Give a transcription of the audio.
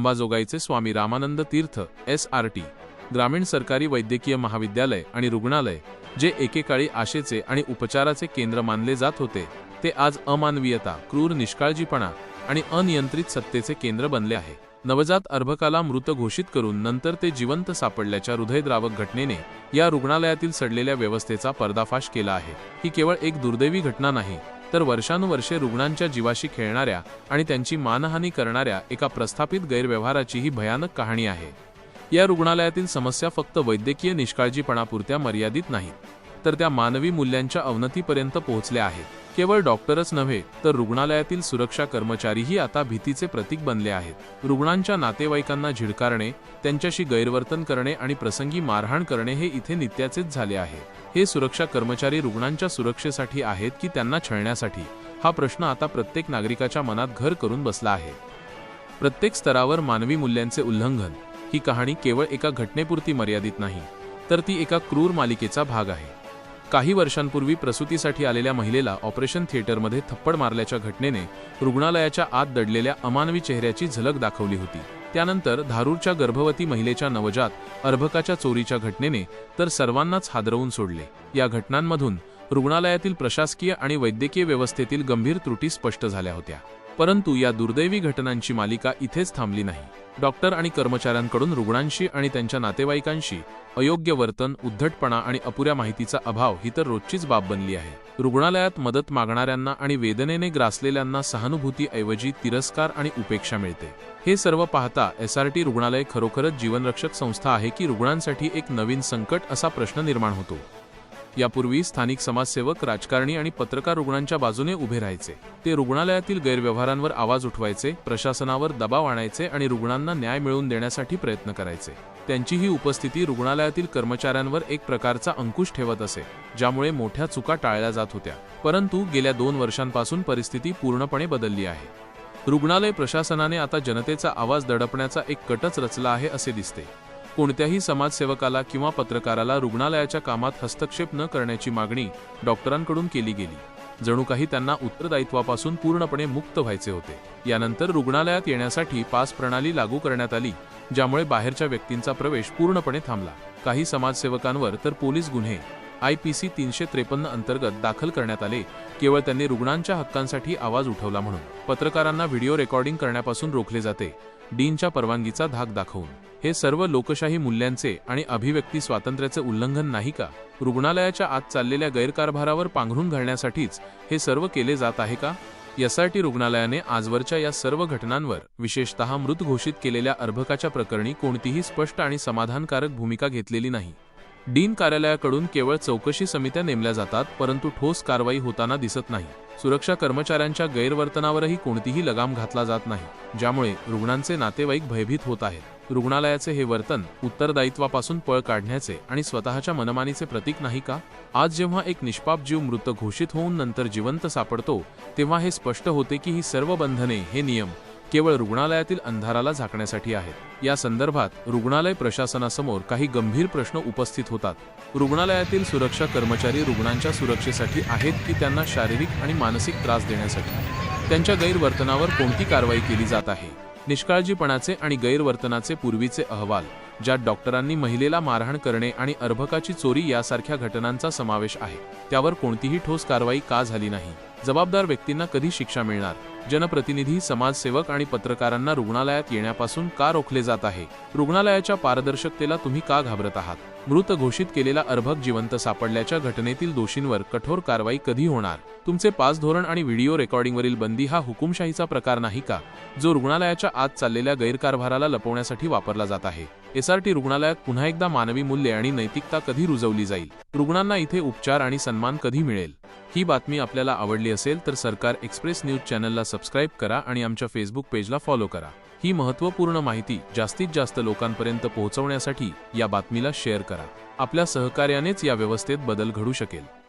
अंबाजोगाईचे Swami Ramanand Tirth S R T ग्रामीण सरकारी वैद्यकीय महाविद्यालय आणि रुग्णालय जे एकेकाळी आशेचे आणि उपचाराचे केंद्र मानले जात होते ते आज अमानवीयता क्रूर निष्काळजीपणा आणि अनियंत्रित सत्तेचे केंद्र बनले आहे. नवजात अर्भकाला मृत घोषित करून नंतर ते जिवंत सापडल्याच्या हृदयद्रावक घटनेने या रुग्णालयातील सडलेल्या व्यवस्थेचा पर्दाफाश केला आहे. ही केवळ एक दुर्दैवी घटना नाही तर वर्षानुवर्षे रुग्णांच्या जीवाशी खेळणाऱ्या आणि त्यांची मानहानी करणाऱ्या एका प्रस्थापित गैरव्यवहाराची ही भयानक कहाणी आहे. या रुग्णालयातील समस्या फक्त वैद्यकीय निष्काळजीपणापुरत्या मर्यादित नाहीत तर त्या मानवी मूल्यांच्या अवनतीपर्यंत पोहोचल्या आहेत. केवळ डॉक्टरच नव्हे तर रुग्णालयातील सुरक्षा कर्मचारीही आता भीतीचे प्रतीक बनले आहेत. रुग्णांच्या नातेवाईकांना झिडकारणे त्यांच्याशी गैरवर्तन करणे आणि प्रसंगी मारहाण करणे हे इथे नित्याचेच झाले आहे. हे सुरक्षा कर्मचारी रुग्णांच्या सुरक्षेसाठी आहेत की त्यांना छळण्यासाठी? हा प्रश्न आता प्रत्येक नागरिकाच्या मनात घर करून बसला आहे. प्रत्येक स्तरावर मानवी मूल्यांचे उल्लंघन. ही कहाणी केवळ एका घटनेपुरती मर्यादित नाही तर ती एका क्रूर मालिकेचा भाग आहे. काही वर्षांपूर्वी प्रसूतीसाठी आलेल्या महिलेला ऑपरेशन थिएटरमध्ये थप्पड मारल्याच्या घटनेने रुग्णालयाच्या आत दडलेल्या अमानवी चेहऱ्याची झलक दाखवली होती. त्यानंतर धारूरच्या गर्भवती महिलेच्या नवजात अर्भकाच्या चोरीच्या घटनेने तर सर्वांनाच हादरवून सोडले. या घटनांमधून रुग्णालयातील प्रशासकीय आणि वैद्यकीय व्यवस्थेतील गंभीर त्रुटी स्पष्ट झाल्या होत्या. परंतु या दुर्दैवी घटनांची मालिका इथेच थांबली नाही. डॉक्टर आणि कर्मचाऱ्यांकडून रुग्णांशी आणि त्यांच्या नातेवाईकांशी अयोग्य वर्तन उद्धटपणा आणि अपुऱ्या माहितीचा अभाव ही तर रोजचीच बाब बनली आहे. रुग्णालयात मदत मागणाऱ्यांना आणि वेदनेने ग्रासलेल्यांना सहानुभूतीऐवजी तिरस्कार आणि उपेक्षा मिळते. हे सर्व पाहता एसआरटी रुग्णालय खरोखरच जीवनरक्षक संस्था आहे की रुग्णांसाठी एक नवीन संकट असा प्रश्न निर्माण होतो. यापूर्वी स्थानिक समाजसेवक राजकारणी आणि पत्रकार रुग्णांच्या बाजूने उभे राहायचे. ते रुग्णालयातील गैरव्यवहारांवर आवाज उठवायचे प्रशासनावर दबाव आणायचे आणि रुग्णांना न्याय मिळवून देण्यासाठी प्रयत्न करायचे. त्यांची ही उपस्थिती रुग्णालयातील कर्मचाऱ्यांवर एक प्रकारचा अंकुश ठेवत असे ज्यामुळे मोठ्या चुका टाळल्या जात होत्या. परंतु गेल्या दोन वर्षांपासून परिस्थिती पूर्णपणे बदलली आहे. रुग्णालय प्रशासनाने आता जनतेचा आवाज दडपण्याचा एक कटच रचला आहे असे दिसते. कोणत्याही समाजसेवकाला किंवा पत्रकाराला रुग्णालयाच्या कामात हस्तक्षेप न करण्याची मागणी डॉक्टरांकडून केली गेली. जणू काही त्यांना उत्तरदायित्वापासून पूर्णपणे मुक्त व्हायचे होते. यानंतर रुग्णालयात येण्यासाठी पास प्रणाली लागू करण्यात आली ज्यामुळे बाहेरच्या व्यक्तींचा प्रवेश पूर्णपणे थांबला. काही समाजसेवकांवर तर पोलीस गुन्हे आय पी सी तीनशे त्रेपन्न अंतर्गत दाखल करण्यात आले. केवळ त्यांनी रुग्णांच्या हक्कांसाठी आवाज उठवला म्हणून. पत्रकारांना व्हिडिओ रेकॉर्डिंग करण्यापासून रोखले जाते. डीनच्या परवानगीचा धाक दाखवून. हे सर्व लोकशाही मूल्यांचे आणि अभिव्यक्ती स्वातंत्र्याचे उल्लंघन नाही का? रुग्णालयाच्या आत चाललेल्या गैरकारभारावर पांघरून घालण्यासाठीच हे सर्व केले जात आहे का? यासाठी रुग्णालयाने आजवरच्या या सर्व घटनांवर विशेषतः मृत घोषित केलेल्या अर्भकाच्या प्रकरणी कोणतीही स्पष्ट आणि समाधानकारक भूमिका घेतलेली नाही. डीन कार्यालयाकडून केवळ चौकशी समित्या नेमल्या जातात परंतु ठोस कारवाई होताना दिसत नाही. सुरक्षा कर्मचाऱ्यांच्या गैरवर्तनावरही कोणतीही लगाम घातला जात नाही ज्यामुळे रुग्णांचे नातेवाईक भयभीत होत आहेत. रुग्णालयाचे हे वर्तन उत्तरदायित्वापासून पळ काढण्याचे आणि स्वतःच्या मनमानीचे प्रतीक नाही का? आज जेव्हा एक निष्पाप जीव मृत घोषित होऊन नंतर जिवंत सापडतो तेव्हा हे स्पष्ट होते की ही सर्व बंधने हे नियम केवळ रुग्णालयातील अंधाराला झाकण्यासाठी आहेत. या संदर्भात रुग्णालय प्रशासनासमोर काही गंभीर प्रश्न उपस्थित होतात. रुग्णालयातील सुरक्षा कर्मचारी रुग्णांच्या सुरक्षेसाठी आहेत की त्यांना शारीरिक आणि मानसिक त्रास देण्यासाठी? त्यांच्या गैरवर्तनावर कोणती कारवाई केली जात आहे? निष्काळजीपणाचे आणि गैरवर्तनाचे पूर्वीचे अहवाल ज्यात डॉक्टरांनी महिलेला मारहाण करणे आणि अर्भकाची चोरी यासारख्या घटनांचा समावेश आहे. त्यावर कोणतीही ठोस कारवाई का झाली नाही? जबाबदार व्यक्तींना कधी शिक्षा मिळणार? जनप्रतिनिधी समाजसेवक आणि पत्रकारांना रुग्णालयात येण्यापासून का रोखले जात आहे? रुग्णालयाच्या पारदर्शकतेला तुम्ही का घाबरत आहात? मृत घोषित केलेला अर्भक जिवंत सापडल्याच्या घटनेतील दोषींवर कठोर कारवाई कधी होणार? तुमचे पास धोरण आणि व्हिडिओ रेकॉर्डिंगवरील बंदी हा हुकुमशाहीचा प्रकार नाही का? जो रुग्णालयाच्या आत चाललेल्या गैरकारभाराला लपवण्यासाठी वापरला जात आहे. एसआरटी रुग्णालयात पुन्हा एकदा मानवी मूल्ये आणि नैतिकता कधी रुजवली जाईल? रुग्णांना इथे उपचार आणि सन्मान कधी मिळेल? ही बातमी आपल्याला आवडली असेल तर सरकार एक्सप्रेस न्यूज चॅनलला सबस्क्राईब करा आणि आमच्या फेसबुक पेजला फॉलो करा. ही महत्त्वपूर्ण माहिती जास्तीत जास्त लोकांपर्यंत पोहोचवण्यासाठी या बातमीला शेअर करा. आपल्या सहकार्यानेच या व्यवस्थेत बदल घडू शकेल.